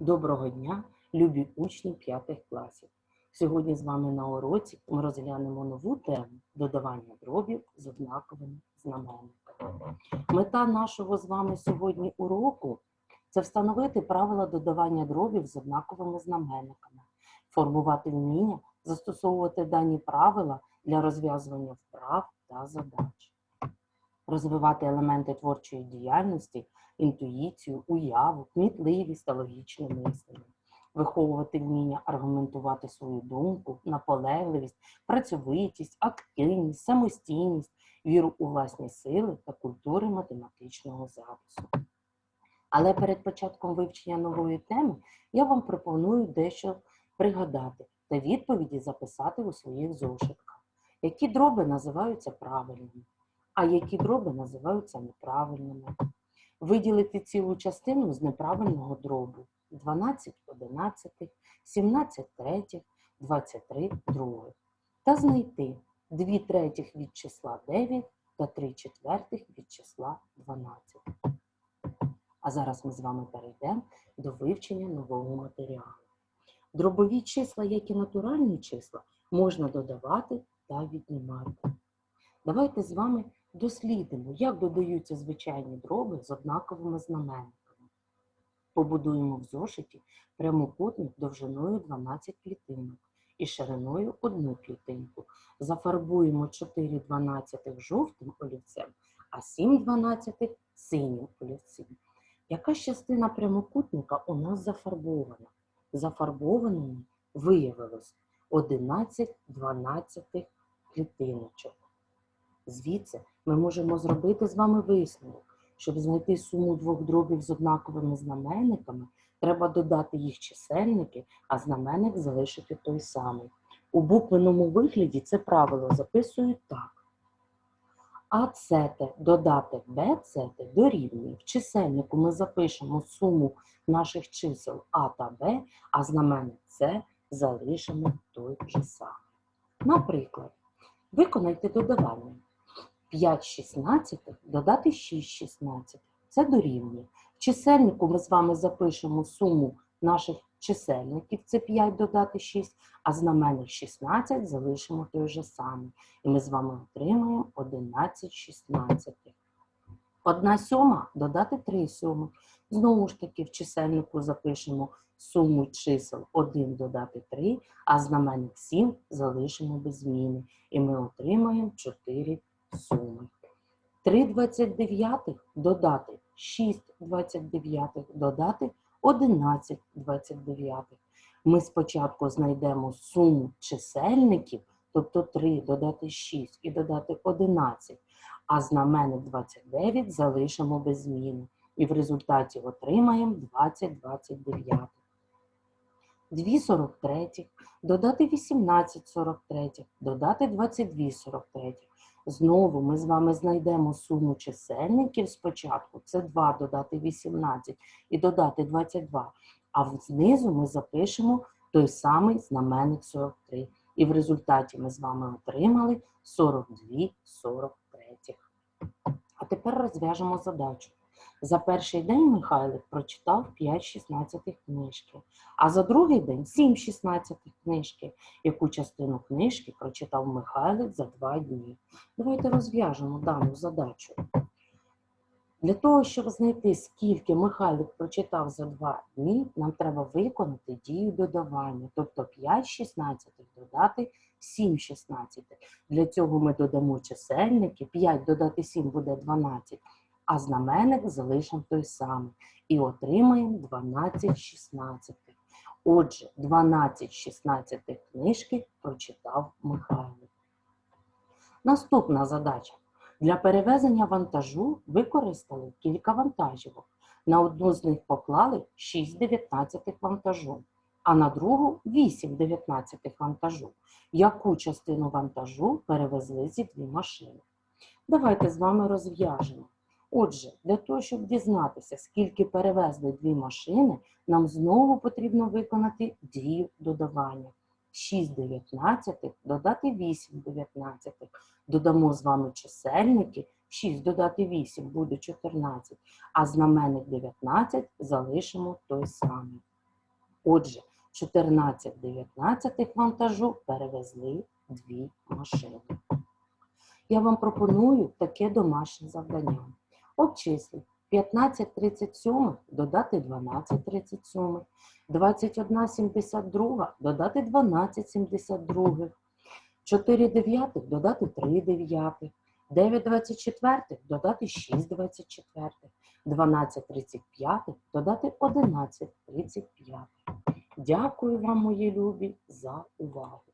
Доброго дня, любі учні п'ятих класів. Сьогодні з вами на уроці ми розглянемо нову тему додавання дробів з однаковими знаменниками. Мета нашого з вами сьогодні уроку це встановити правила додавання дробів з однаковими знаменниками, формувати вміння, застосовувати дані правила для розв'язування вправ та задач, розвивати елементи творчої діяльності, інтуїцію, уяву, кмітливість та логічне мислення, виховувати вміння аргументувати свою думку, наполегливість, працьовитість, активність, самостійність, віру у власні сили та культури математичного запису. Але перед початком вивчення нової теми я вам пропоную дещо пригадати та відповіді записати у своїх зошитках. Які дроби називаються правильними, а які дроби називаються неправильними. Виділити цілу частину з неправильного дробу 12 одинадцятих, 17 третіх, 23 других. Та знайти 2 третіх від числа 9 та 3 четвертих від числа 12. А зараз ми з вами перейдемо до вивчення нового матеріалу. Дробові числа, як і натуральні числа, можна додавати та віднімати. Давайте з вами дослідимо, як додаються звичайні дроби з однаковими знаменниками. Побудуємо в зошиті прямокутник довжиною 12 клітинок і шириною 1 клітинку. Зафарбуємо 4 дванадцятих жовтим олівцем, а 7 дванадцятих синім олівцем. Яка частина прямокутника у нас зафарбована? Зафарбованими виявилось 11 дванадцятих клітиночок. Звідси ми можемо зробити з вами висновок. Щоб знайти суму двох дробів з однаковими знаменниками, треба додати їх чисельники, а знаменник залишити той самий. У буквеному вигляді це правило записують так. АЦ додати БЦ дорівнює. В чисельнику ми запишемо суму наших чисел А та Б, а знаменник С залишимо той же самий. Наприклад, виконайте додавання. 5 шістнадцятих додати 6 шістнадцятих. Це дорівнює. В чисельнику ми з вами запишемо суму наших чисельників, це 5 додати 6, а знаменник 16 залишимо той же самий. І ми з вами отримаємо 11 шістнадцятих. Одна сьома додати 3 сьомих. Знову ж таки, в чисельнику запишемо суму чисел 1 додати 3, а знаменник 7 залишимо без зміни. І ми отримаємо 4 суми. 3 29 додати 6 29 додати 11 29. Ми спочатку знайдемо суму чисельників, тобто 3 додати 6 і додати 11, а знаменник 29 залишимо без зміни. І в результаті отримаємо 20 29. 2 43, додати 18 43, додати 22 43. Знову ми з вами знайдемо суму чисельників спочатку. Це 2 додати 18 і додати 22. А знизу ми запишемо той самий знаменник 43. І в результаті ми з вами отримали 42 43. А тепер розв'яжемо задачу. За перший день Михайлик прочитав 5 16 книжки, а за другий день 7 16 книжки. Яку частину книжки прочитав Михайлик за два дні? Давайте розв'яжемо дану задачу. Для того, щоб знайти, скільки Михайлик прочитав за два дні, нам треба виконати дію додавання, тобто 5 16 додати 7 16. Для цього ми додамо чисельники, 5 додати 7 буде 12 а знаменник залишимо той самий. І отримаємо 12 16. Отже, 12 16 книжки прочитав Михайло. Наступна задача. Для перевезення вантажу використали кілька вантажівок. На одну з них поклали 6 19 вантажу, а на другу 8 19 вантажу. Яку частину вантажу перевезли ці дві машини? Давайте з вами розв'яжемо. Отже, для того, щоб дізнатися, скільки перевезли дві машини, нам знову потрібно виконати дію додавання. 6 дев'ятнадцятих додати 8 дев'ятнадцятих. Додамо з вами чисельники. 6 додати 8 буде 14, а знаменник 19 залишимо той самий. Отже, 14 19 вантажу перевезли дві машини. Я вам пропоную таке домашнє завдання. Обчисліть 15 37 додати 12 37, 21 72 додати 12 72, 4 дев'ятих додати 3 дев'ятих, 9 24 додати 6 24, 12 35 додати 11 35. Дякую вам, мої любі, за увагу.